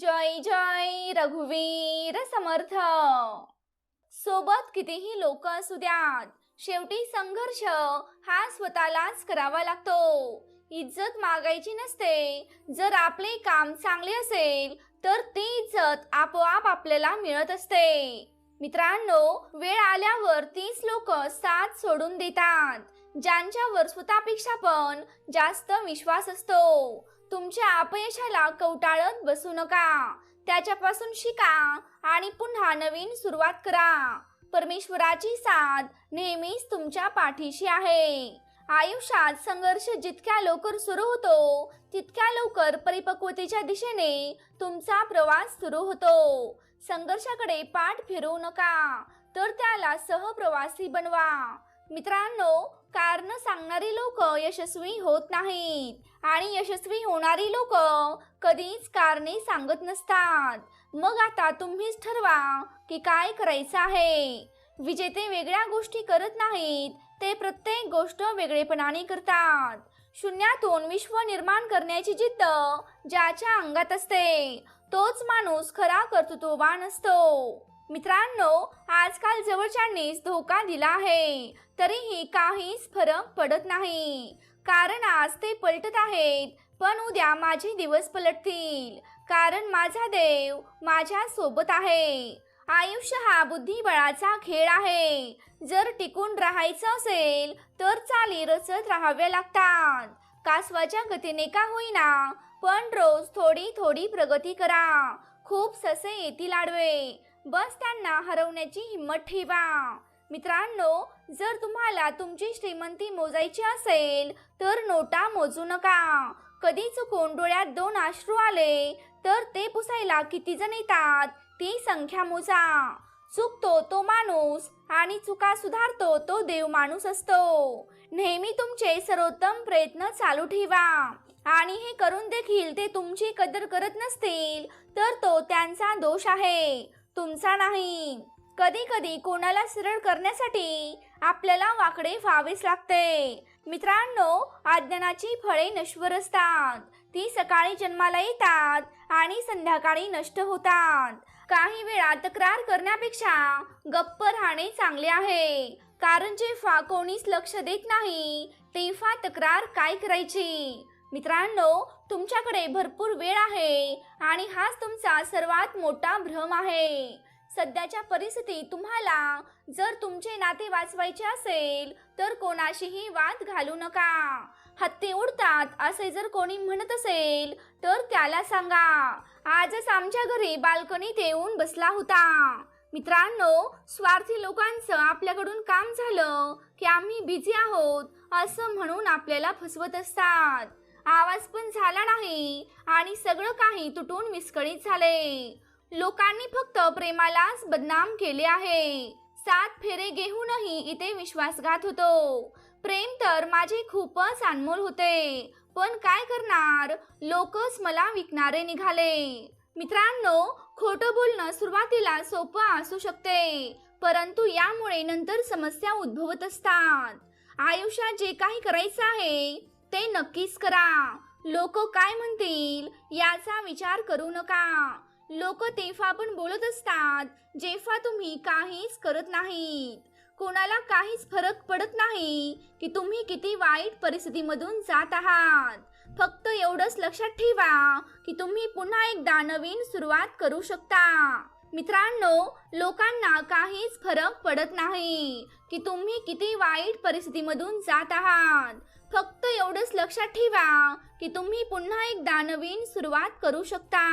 जय जय रघुवीर समर्थ. सोबत कितीही लोक असू द्यात शेवटी संघर्ष हा स्वतःलाच करावा लागतो. इज्जत मागायची नसते. जर आपले काम चांगले असेल तर ती इज्जत आपोआप आपल्याला मिळत असते. मित्रांनो वेळ आल्यावर तीच लोक साथ सोडून देतात. ज्यांच्यावर स्वतःपेक्षा पण जास्त विश्वास असतो. तुमच्या अपयशाला कवटाळत बसू नका. त्याच्यापासून शिका आणि पुन्हा नवीन सुरुवात करा. परमेश्वराची साथ नेहमीच तुमच्या पाठीशी आहे. आयुष्यात संघर्ष जितक्या लवकर सुरू होतो तितक्या लवकर परिपक्वतेच्या दिशेने तुमचा प्रवास सुरू होतो. संघर्षाकडे पाठ फिरवू नका तर त्याला सहप्रवासी बनवा. मित्रांनो कारण सांगणारी लोक यशस्वी होत नाहीत. आणि यशस्वी होणारी लोक कधीच कारणे सांगत नसतात. मग आता तुम्हीच ठरवा की काय करायचं आहे. विजेते वेगळ्या गोष्टी करत नाहीत ते प्रत्येक गोष्ट वेगळेपणाने करतात. शून्यातून विश्व निर्माण करण्याची जिद्द ज्याच्या अंगात असते तोच माणूस खरा कर्तृत्ववान असतो. मित्रांनो आजकाल जवळच्यांनीच धोका दिला आहे. तरीही काहीच फरक पडत नाही. कारण आज ते पलटत आहेत पण उद्या माझे दिवस पलटतील. कारण माझा देव माझ्या सोबत आहे. आयुष्य हा बुद्धिबळाचा खेळ आहे. जर टिकून राहायचं असेल तर चाली रचत राहाव्या लागतात. कासवाच्या गतीने का होईना पण रोज थोडी थोडी प्रगती करा. खूप ससे येतील आडवे. बस त्यांना हरवण्याची हिंमत ठेवा. मित्रांनो जर तुम्हाला तुमची श्रीमंती मोजायची असेल तर नोटा मोजू नका. कधी चुकून डोळ्यात दोन अश्रू आले तर ते पुसायला किती जण येतात ती संख्या मोजा. चुकतो तो माणूस आणि चुका सुधारतो तो देव माणूस असतो. नेहमी तुमचे सर्वोत्तम प्रयत्न चालू ठेवा. आणि हे करून देखील ते तुमची कदर करत नसतील तर तो त्यांचा दोष आहे. तुमचा नाही. कधी कधी कोणाला सरळ करण्यासाठी आपल्याला वाकडे व्हावेच लागते. मित्रांनो अज्ञानाची फळे नश्वर असतात. ती सकाळी जन्माला येतात आणि संध्याकाळी नष्ट होतात. काही वेळा तक्रार करण्यापेक्षा गप्प राहणे चांगले आहे. कारण जेव्हा कोणीच लक्ष देत नाही तेव्हा तक्रार काय करायची? मित्रांनो तुमच्याकडे भरपूर वेळ आहे आणि हाच तुमचा सर्वात मोठा भ्रम आहे. सध्याच्या परिस्थितीत तुम्हाला जर तुमचे नाते वाचवायचे असेल तर कोणाशीही वाद घालू नका. हत्ती उडतात असे जर कोणी म्हणत असेल तर त्याला सांगा. आजच आमच्या घरी बाल्कनीत येऊन बसला होता. मित्रांनो स्वार्थी लोकांचं आपल्याकडून काम झालं की आम्ही बिझी आहोत असं म्हणून आपल्याला फसवत असतात. आवाज पण झाला नाही आणि सगळं काही तुटून विस्कळीत झाले. लोकांनी फक्त प्रेमालाच बदनाम केले आहे. सात फेरे घेऊनही इथे विश्वासघात होतो. प्रेम तर माझे खूपच अनमोल होते. पण काय करणार? लोकच मला विकणारे निघाले. मित्रांनो खोटं बोलणं सुरुवातीला सोपं असू शकते परंतु यामुळे नंतर समस्या उद्भवत असतात. आयुष्यात जे काही करायचं आहे ते नक्कीच करा. लोक काय म्हणतील याचा विचार करू नका. लोक तेव्हा पण बोलत असतात जेव्हा तुम्ही काहीच करत नाहीत. कोणाला काहीच फरक पडत नाही की तुम्ही किती वाईट परिस्थितीमधून जात आहात. फक्त एवढंच लक्षात ठेवा की तुम्ही पुन्हा एकदा नवीन सुरुवात करू शकता. मित्रांनो लोकांना काहीच फरक पडत नाही की तुम्ही किती वाईट परिस्थितीमधून जात आहात. फक्त एवढंच लक्षात ठेवा की तुम्ही पुन्हा एकदा नवीन सुरुवात करू शकता.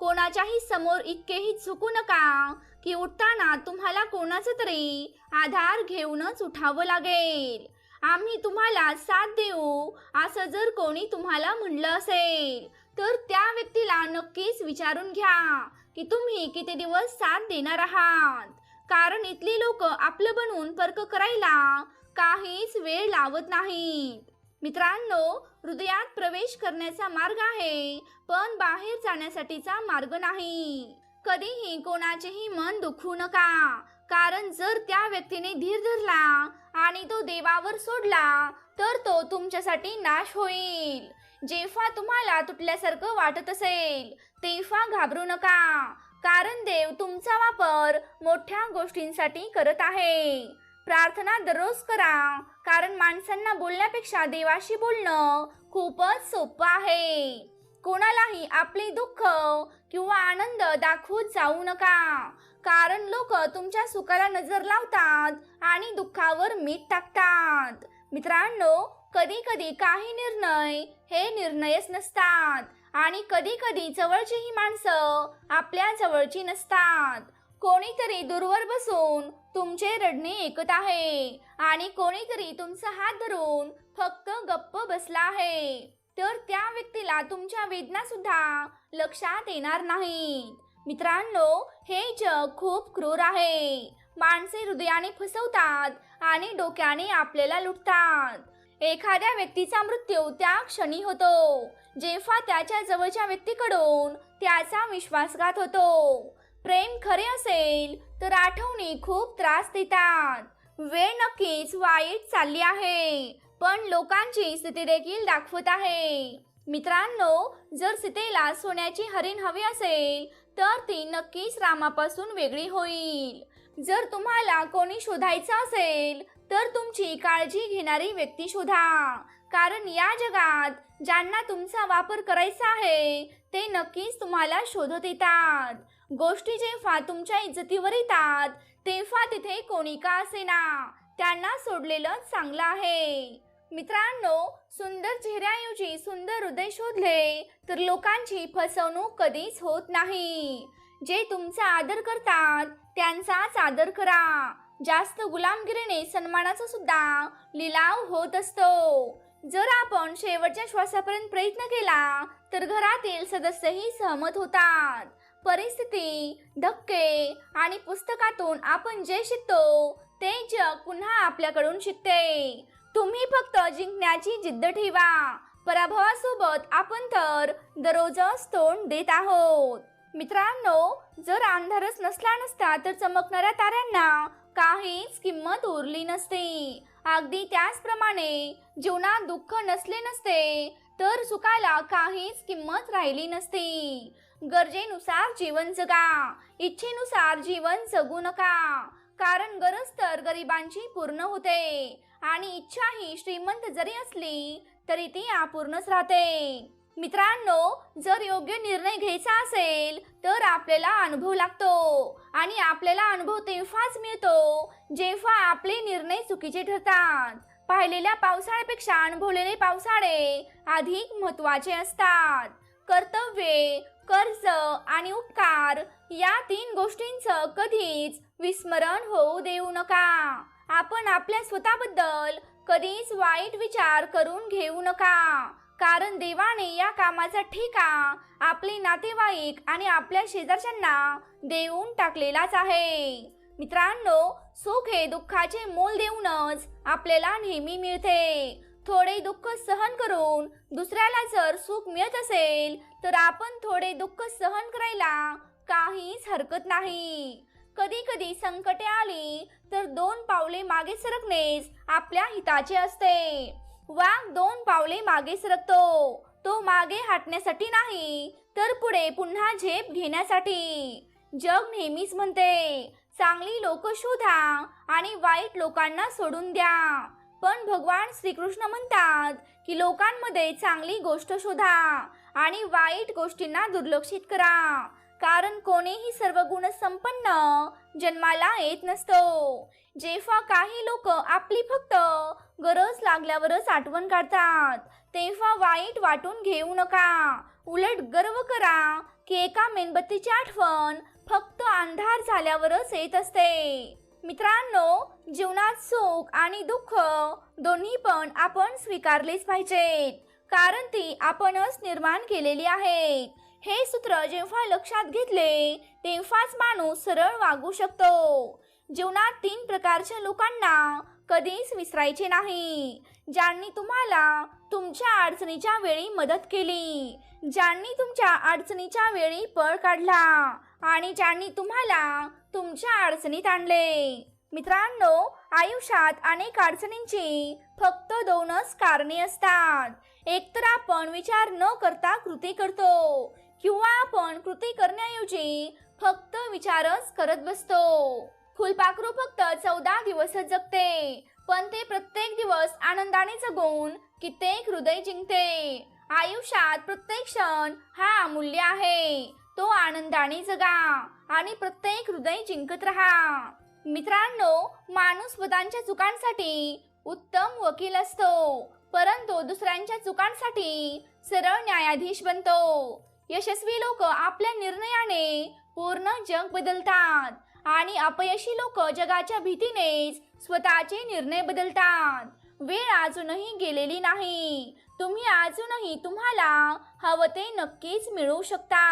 कोणाच्याही समोर इतकेही झुकू नका की उठताना तुम्हाला कोणाचा तरी आधार घेऊनच उठावं लागेल. आम्ही तुम्हाला साथ देऊ असं जर कोणी तुम्हाला म्हणलं असेल तर त्या व्यक्तीला नक्कीच विचारून घ्या की तुम्ही किती दिवस साथ देणार आहात. कारण इथली लोक आपलं बनवून पर्क करायला काहीच वेळ लावत नाहीत. मित्रांनो हृदयात प्रवेश करण्याचा मार्ग आहे पण बाहेर जाण्यासाठीचा मार्ग नाही. कधीही कोणाचेही मन दुखू नका कारण जर त्या व्यक्तीने धीर धरला आणि तो देवावर सोडला तर तो तुमच्यासाठी नाश होईल. जेव्हा तुम्हाला तुटल्यासारखं वाटत असेल तेव्हा घाबरू नका कारण देव तुमचा वापर मोठ्या गोष्टींसाठी करत आहे. प्रार्थना दररोज करा कारण माणसांना बोलण्यापेक्षा देवाशी बोलणं खूपच सोपं आहे. कोणालाही आपले दुःख किंवा आनंद दाखवून जाऊ नका कारण लोक तुमच्या सुखाला नजर लावतात आणि दुःखावर मीठ टाकतात. मित्रांनो कधी कधी काही निर्णय हे निर्णयच नसतात आणि कधी कधी जवळचीही माणसं आपल्या जवळची नसतात. कोणीतरी दूरवर बसून तुमचे रडणे ऐकत आहे आणि कोणीतरी तुमचा हात धरून फक्त गप्प बसला आहे. तर त्या व्यक्तीला तुमच्या वेदना सुद्धा लक्षात येणार नाहीत. मित्रांनो हे जग खूप क्रूर आहे. माणसे हृदयाने फसवतात आणि डोक्याने आपल्याला लुटतात. एखाद्या व्यक्तीचा मृत्यू त्या क्षणी होतो. जेव्हा त्याच्या जवळच्या व्यक्तीकडून त्याचा विश्वासघात होतो. प्रेम खरे असेल तर आठवणी खूप त्रास देतात. वेळ नक्कीच वाईट चालली आहे पण लोकांची स्थिती देखील दाखवत आहे. मित्रांनो जर सीतेला सोन्याची हरिण हवी असेल तर ती नक्कीच रामापासून वेगळी होईल. जर तुम्हाला कोणी शोधायचं असेल तर तुमची काळजी घेणारी व्यक्ती शोधा. कारण या जगात ज्यांना तुमचा वापर करायचा आहे ते नक्कीच तुम्हाला शोधत येतात. गोष्टी जेव्हा तुमच्या इज्जतीवर येतात तेव्हा तिथे कोणी का असेना? त्यांना सोडलेलं चांगलं आहे. मित्रांनो सुंदर चेहऱ्याऐवजी सुंदर हृदय शोधले तर लोकांची फसवणूक कधीच होत नाही. जे तुमचा आदर करतात त्यांचाच आदर करा. जास्त गुलामगिरीने सन्मानाचा सुद्धा लिलाव होत असतो. जर आपण शेवटच्या श्वासापर्यंत प्रयत्न केला तर घरातील सदस्यही सहमत होतात. परिस्थिती धक्के आणि पुस्तकातून आपण जे शिकतो ते जग पुन्हा आपल्याकडून शिकते. तुम्ही फक्त जिंकण्याची जिद्द ठेवा. पराभवासोबत आपण तर दररोजच तोंड देत आहोत. मित्रांनो जर अंधारच नसला नसता तर चमकणाऱ्या ताऱ्यांना काहीच किंमत उरली नसते. अगदी त्याचप्रमाणे जीवनात दुःख नसले नसते तर सुखाला काहीच किंमत राहिली नसती. गरजेनुसार जीवन जगा इच्छेनुसार जीवन जगू नका कारण गरज तर गरिबांची पूर्ण होते आणि इच्छा ही श्रीमंत जरी असली तरी ती अपूर्णच राहते. मित्रांनो जर योग्य निर्णय घ्यायचा असेल तर आपल्याला अनुभव लागतो. आणि आपल्याला अनुभव तेव्हाच मिळतो जेव्हा आपले निर्णय चुकीचे ठरतात. पाहिलेल्या पावसाळ्यापेक्षा अनुभवलेले पावसाळे अधिक महत्त्वाचे असतात. कर्तव्ये कर्ज आणि उपकार या तीन गोष्टींचं कधीच विस्मरण होऊ देऊ नका. आपण आपल्या स्वतःबद्दल कधीच वाईट विचार करून घेऊ नका. कारण देवाने या कामाचा ठेका आपले नातेवाईक आणि आपल्या शेजारच्यांना देऊन टाकलेलाच आहे. मित्रांनो सुख हे दुःखाचे मोल देऊनच आपल्याला नेहमी मिळते. थोडे दुःख सहन करून दुसऱ्याला जर सुख मिळत असेल तर आपण थोडे दुःख सहन करायला काहीच हरकत नाही. कधी कधी संकटे आली तर दोन पावले मागे सरकणेच आपल्या हिताचे असते. वाघ दोन पावले मागे सरकतो तो मागे हटण्यासाठी नाही तर पुढे पुन्हा झेप घेण्यासाठी. जग नेहमीच म्हणते चांगली लोक शोधा आणि वाईट लोकांना सोडून द्या. पण भगवान श्रीकृष्ण म्हणतात की लोकांमध्ये चांगली गोष्ट शोधा आणि वाईट गोष्टींना दुर्लक्षित करा कारण कोणीही सर्व गुण संपन्न जन्माला येत नसतो. जेव्हा काही लोक आपली फक्त गरज लागल्यावरच आठवण काढतात तेव्हा वाईट वाटून घेऊ नका. उलट गर्व करा की एका मेणबत्तीची आठवण फक्त अंधार झाल्यावरच येत असते. मित्रांनो जीवनात सुख आणि दुःख दोन्ही पण आपण स्वीकारलेच पाहिजेत कारण ती आपणच निर्माण केलेली आहेत. हे सूत्र जेव्हा लक्षात घेतले तेव्हाच माणूस सरळ वागू शकतो. जीवनात तीन प्रकारच्या लोकांना कधीच विसरायचे नाही. ज्यांनी तुम्हाला तुमच्या अडचणीच्या वेळी मदत केली ज्यांनी तुमच्या अडचणीच्या वेळी पळ काढला आणि ज्यांनी तुम्हाला तुमच्या अडचणीत आणले. मित्रांनो आयुष्यात अनेक अडचणींची फक्त दोनच कारणे असतात. एकतर आपण विचार न करता कृती करतो किंवा आपण कृती करण्याऐवजी फक्त विचारच करत बसतो. फुलपाखरू फक्त चौदा दिवसच जगते. पण ते प्रत्येक दिवस आनंदाने जगून कित्येक हृदय जिंकते. आयुष्यात प्रत्येक क्षण हा अमूल्य आहे. तो आनंदाने जगा आणि प्रत्येक हृदय जिंकत राहा. मित्रांनो माणूस स्वतःच्या चुकांसाठी उत्तम वकील असतो. परंतु दुसऱ्यांच्या चुकांसाठी सरळ न्यायाधीश बनतो. यशस्वी लोक आपल्या निर्णयाने पूर्ण जग बदलतात. आणि अपयशी लोक जगाच्या भीतीनेच स्वतःचे निर्णय बदलतात. वेळ अजूनही गेलेली नाही. तुम्ही अजूनही तुम्हाला हवं ते नक्कीच मिळवू शकता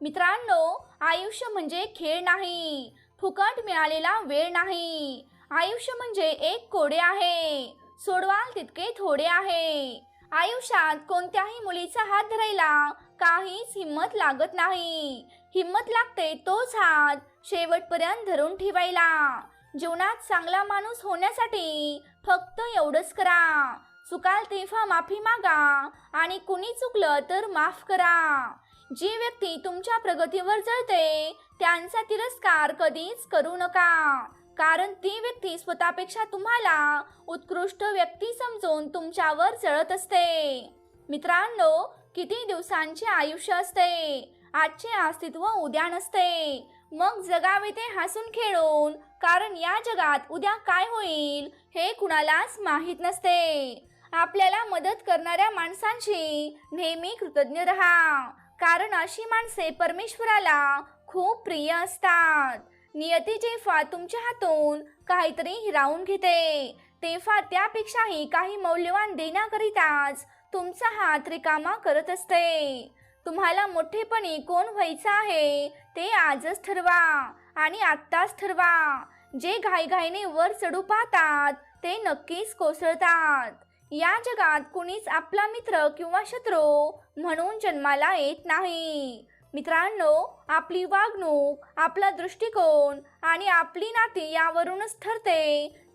मित्रांनो आयुष्य म्हणजे खेळ नाही. फुकट मिळालेला वेळ नाही. आयुष्य म्हणजे एक कोडे आहे. सोडवाल तितके थोडे आहे. आयुष्यात कोणत्याही मुलीचा हात धरायला काहीच हिंमत लागत नाही. हिंमत लागते तोच हात शेवटपर्यंत धरून ठेवायला. जीवनात चांगला माणूस होण्यासाठी फक्त एवढंच करा. चुकाल तेव्हा माफी मागा आणि कुणी चुकलं तर माफ करा. जी व्यक्ती तुमच्या प्रगतीवर जळते त्यांचा तिरस्कार कधीच करू नका. कारण ती व्यक्ती स्वतःपेक्षा तुम्हाला उत्कृष्ट व्यक्ती समजून तुमच्यावर जळत असते. मित्रांनो किती दिवसांचे आयुष्य असते. आजचे अस्तित्व उद्या नसते. मग जगावे ते हसून खेळून कारण या जगात उद्या काय होईल हे कुणालाच माहीत नसते. आपल्याला मदत करणाऱ्या माणसांशी नेहमी कृतज्ञ राहा कारण अशी माणसे परमेश्वराला खूप प्रिय असतात. नियती जेव्हा तुमच्या हातून काहीतरी हिरावून घेते तेव्हा त्यापेक्षाही काही मौल्यवान देण्याकरिताच तुमचा हात रिकामा करत असते. तुम्हाला मोठेपणी कोण व्हायचं आहे ते आजच ठरवा आणि आत्ताच ठरवा. जे घाईघाईने वर चढू पाहतात ते नक्कीच कोसळतात. या जगात कुणीच आपला मित्र किंवा शत्रू म्हणून जन्माला येत नाही. मित्रांनो आपली वागणूक आपला दृष्टिकोन आणि आपली नाती यावरूनच ठरते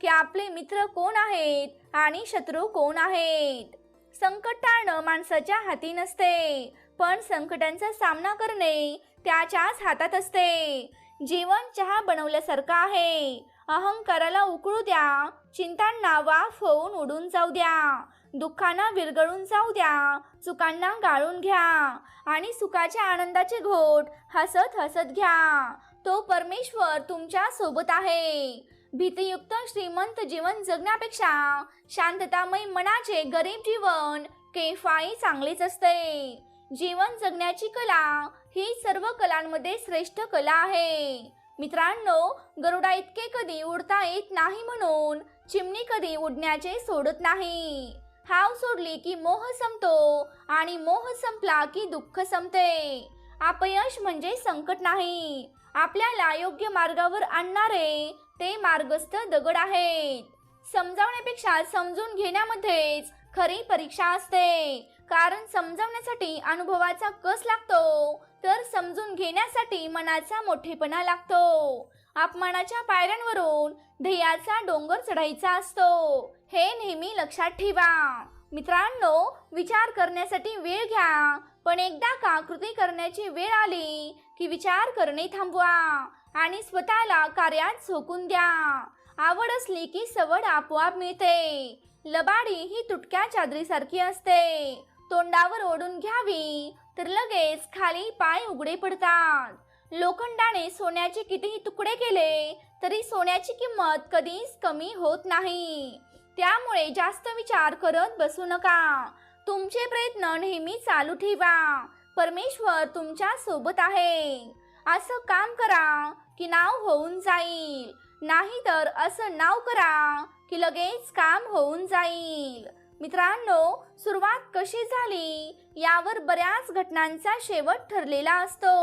की आपले मित्र कोण आहेत आणि शत्रू कोण आहेत. संकट टाळणं माणसाच्या हाती नसते. पण संकटांचा सामना करणे त्याच्याच हातात असते. जीवन चहा बनवल्यासारखं आहे. अहंकाराला उकळू द्या. चिंतांना वाफ होऊन उडून जाऊ द्या. दुःखांना विरगळून जाऊ द्या. चुकांना गाळून घ्या. आणि सुखाच्या आनंदाचे घोट हसत हसत घ्या. तो परमेश्वर तुमच्यासोबत आहे. भीतीयुक्त श्रीमंत जीवन जगण्यापेक्षा शांततामय मनाचे गरीब जीवन केफाई चांगलेच असते. जीवन जगण्याची कला ही सर्व कलांमध्ये श्रेष्ठ कला आहे. मित्रांनो गरुडा इतके कधी उडता येत नाही म्हणून चिमणी कधी उडण्याचे सोडत नाही. हाव सोडली की मोह संपतो आणि मोह संपला की दुःख संपते. अपयश म्हणजे संकट नाही. आपल्याला योग्य मार्गावर आणणारे ते मार्गस्थ दगड आहेत. समजावण्यापेक्षा समजून घेण्यामध्येच खरी परीक्षा असते. कारण समजावण्यासाठी अनुभवाचा कस लागतो? तर समजून घेण्यासाठी मनाचा मोठेपणा लागतो. अपमानाच्या पायऱ्यांवरून ध्येयाचा डोंगर चढायचा असतो. हे नेहमी लक्षात ठेवा. मित्रांनो विचार करण्यासाठी वेळ घ्या. पण एकदा का कृती करण्याची वेळ आली की विचार करणे थांबवा आणि स्वतःला कार्यात झोकून द्या. आवड असली की सवड आपोआप मिळते. लबाडी ही तुटक्या चादरीसारखी असते. तोंडावर ओढून घ्यावी. तर लगेच खाली पाय उघडे पडतात. लोखंडाने सोन्याचे कितीही तुकडे केले तरी सोन्याची किंमत कधीच कमी होत नाही. त्यामुळे जास्त विचार करत बसू नका. तुमचे प्रयत्न नेहमी चालू ठेवा. परमेश्वर तुमच्यासोबत आहे. असं काम करा की नाव होऊन जाईल. नाही तर असं नाव करा की लगेच काम होऊन जाईल. मित्रांनो सुरुवात कशी झाली? यावर बऱ्याच घटनांचा शेवट ठरलेला असतो.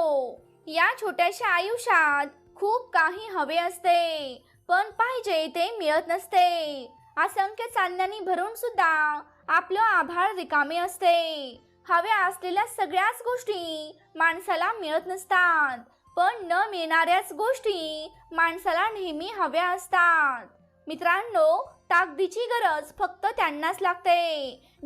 या छोट्याशा आयुष्यात खूप काही हवे असते पण पाहिजे ते मिळत नसते. असंख्य चांदण्यांनी भरून सुद्धा आपलं आभाळ रिकामे असते. हव्या असलेल्या सगळ्याच गोष्टी माणसाला मिळत नसतात पण न मिळणाऱ्याच गोष्टी माणसाला नेहमी हव्या असतात. मित्रांनो ताकदीची गरज फक्त त्यांनाच लागते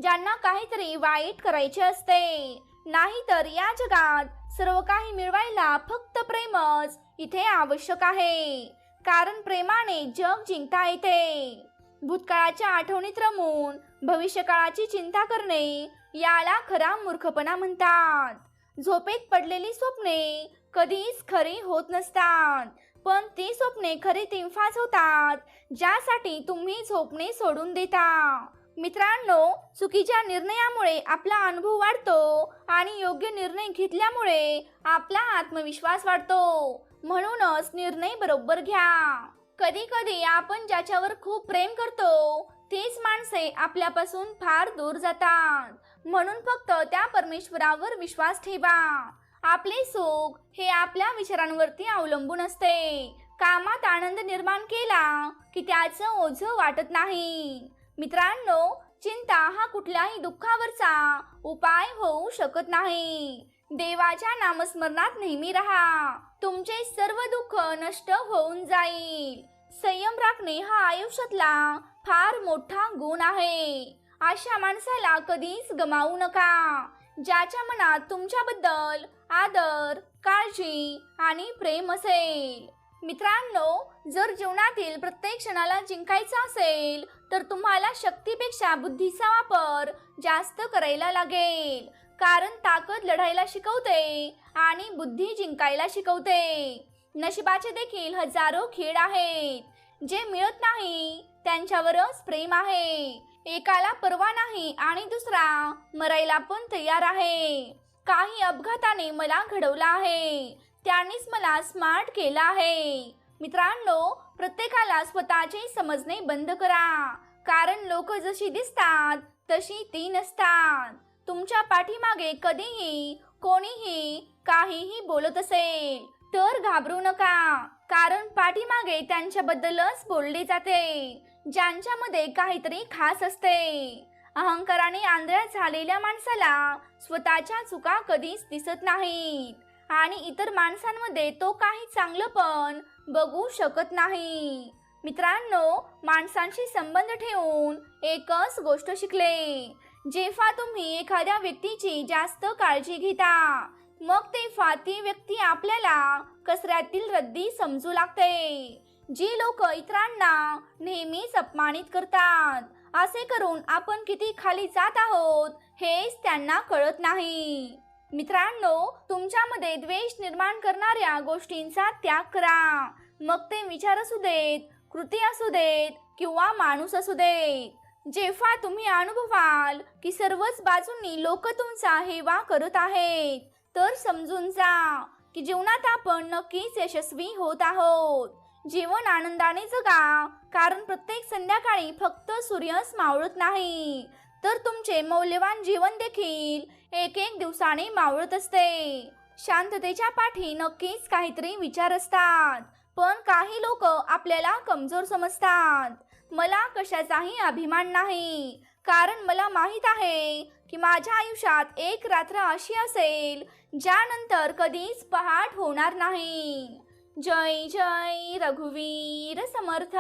ज्यांना काहीतरी वाईट करायचे असते. नाहीतर या जगात सर्व काही मिळवायला फक्त प्रेमच इथे आवश्यक आहे. कारण प्रेमाने जग जिंकता येते. भूतकाळाच्या आठवणीत रमून भविष्यकाळाची चिंता करणे याला खरा मूर्खपणा म्हणतात. झोपेत पडलेली स्वप्ने कधीच खरी होत नसतात. पण ती स्वप्ने खरी तिंफाच होतात. ज्यासाठी तुम्ही झोपणे सोडून देता. मित्रांनो चुकीच्या निर्णयामुळे आपला अनुभव वाढतो आणि योग्य निर्णय घेतल्यामुळे आपला आत्मविश्वास वाढतो. म्हणूनच निर्णय बरोबर घ्या. कधी कधी आपण ज्याच्यावर खूप प्रेम करतो तीच माणसे आपल्यापासून फार दूर जातात. म्हणून फक्त त्या परमेश्वरावर विश्वास ठेवा. आपले सुख हे आपल्या विचारांवरती अवलंबून असते. कामात आनंद निर्माण केला की त्याचं ओझं वाटत नाही. मित्रांनो चिंता हा कुठल्याही दुःखावरचा उपाय होऊ शकत नाही. देवाच्या नामस्मरणात नेहमी राहा. तुमचे सर्व दुःख नष्ट होऊन जाईल. संयम राखणे हा आयुष्यातला फार मोठा गुण आहे. अशा माणसाला कधीच गमावू नका. ज्याच्या मनात तुमच्याबद्दल आदर काळजी आणि प्रेम असेल. मित्रांनो जर जीवनातील प्रत्येक क्षणाला जिंकायचं असेल तर तुम्हाला शक्तीपेक्षा बुद्धीचा वापर जास्त करायला लागेल. कारण ताकद लढायला शिकवते आणि बुद्धी जिंकायला शिकवते. नशिबाचे देखील हजारो खेळ आहेत. जे मिळत नाही त्यांच्यावरच प्रेम आहे. एकाला परवा नाही आणि दुसरा मरायला पण तयार आहे. काही अपघाताने मला घडवलं आहे. त्यांनीच मला स्मार्ट केलं आहे. मित्रांनो प्रत्येकाला स्वतःचे समजणे बंद करा. कारण लोक जशी दिसतात तशी ती नसतात. तुमच्या पाठीमागे कधीही कोणीही काहीही बोलत असेल तर घाबरू नका. कारण पाठीमागे त्यांच्याबद्दलच बोलले जाते. ज्यांच्यामध्ये काहीतरी खास असते. अहंकाराने आंधळ्या झालेल्या माणसाला स्वतःच्या चुका कधीच दिसत नाहीत. आणि इतर माणसांमध्ये तो काही चांगलं पण बघू शकत नाही. मित्रांनो माणसांशी संबंध ठेवून एकच गोष्ट शिकले. जेव्हा तुम्ही एखाद्या व्यक्तीची जास्त काळजी घेता मग तेव्हा ती व्यक्ती आपल्याला कचऱ्यातील रद्दी समजू लागते. जी लोक इतरांना नेहमीच अपमानित करतात. असे करून आपण किती खाली जात आहोत हेच त्यांना कळत नाही. मित्रांनो तुमच्यामध्ये द्वेष निर्माण करणाऱ्या गोष्टींचा त्याग करा. मग ते विचार असू देत कृती असू देत किंवा माणूस असू देत. जेव्हा तुम्ही अनुभवाल की सर्वच बाजूंनी लोक तुमचा हेवा करत आहेत तर समजून जा की जीवनात आपण नक्कीच यशस्वी होत आहोत. जीवन आनंदाने जगा कारण प्रत्येक संध्याकाळी फक्त सूर्यच मावळत नाही. तर तुमचे मौल्यवान जीवन देखील एक एक दिवसाने मावळत असते. शांततेच्या पाठी नक्कीच काहीतरी विचार असतात. पण काही लोक आपल्याला कमजोर समजतात. मला कशाचाही अभिमान नाही. कारण मला माहीत आहे की माझ्या आयुष्यात एक रात्र अशी असेल ज्यानंतर कधीच पहाट होणार नाही. जय जय रघुवीर समर्थ।